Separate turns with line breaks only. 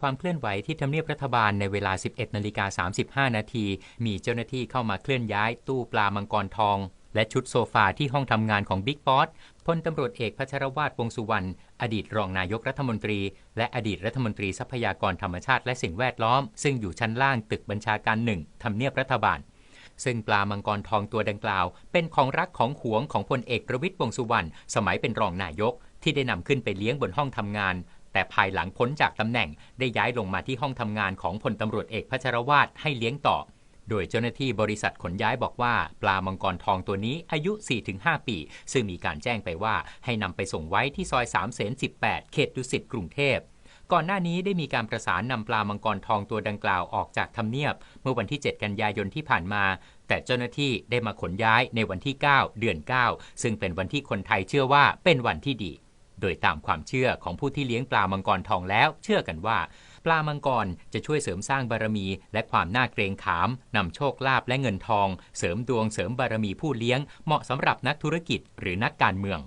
ความเคลื่อนไหวที่ทำเนียบรัฐบาลในเวลา 11นาฬิกา35 นาที มีเจ้าหน้าที่เข้ามาเคลื่อนย้ายตู้ปลามังกรทอง และชุดโซฟาที่ห้องทำงานของบิ๊กป๊อตพลตำรวจเอกพัชรวาทวงสุวรรณ อดีตรองนายกรัฐมนตรี และอดีตรัฐมนตรีทรัพยากรธรรมชาติและสิ่งแวดล้อม ซึ่งอยู่ชั้นล่างตึกบัญชาการหนึ่งทำเนียบรัฐบาล ซึ่งปลามังกรทองตัวดังกล่าว เป็นของรักของหวงของพลเอกประวิตยวงสุวรรณ สมัยเป็นรองนายกที่ได้นำขึ้นไปเลี้ยงบนห้องทำงาน แต่ภายหลังพ้นจากตำแหน่งได้ย้ายลงมาที่ห้องทำงานของพลตำรวจเอกพัชรวาทให้เลี้ยงต่อ โดยเจ้าหน้าที่บริษัทขนย้ายบอกว่า ปลามังกรทองตัวนี้อายุ 4-5 ปี ซึ่งมีการแจ้งไปว่าให้นำไปส่งไว้ที่ซอย3เสน18 เขตดุสิตกรุงเทพก่อนหน้านี้ได้มีการประสานนำปลามังกรทองตัวดังกล่าวออกจากทำเนียบ เมื่อวันที่ 7 กันยายนที่ผ่านมา แต่เจ้าหน้าที่ได้มาขนย้ายในวันที่ 9 เดือน 9 ซึ่งเป็นวันที่คนไทยเชื่อว่าเป็นวันที่ดี โดยตามความเชื่อของผู้ที่เลี้ยงปลามังกรทองแล้ว เชื่อกันว่า ปลามังกรจะช่วยเสริมสร้างบารมี และความน่าเกรงขามนำโชคลาภและเงินทอง เสริมดวงเสริมบารมีผู้เลี้ยง เหมาะสำหรับนักธุรกิจหรือนักการเมือง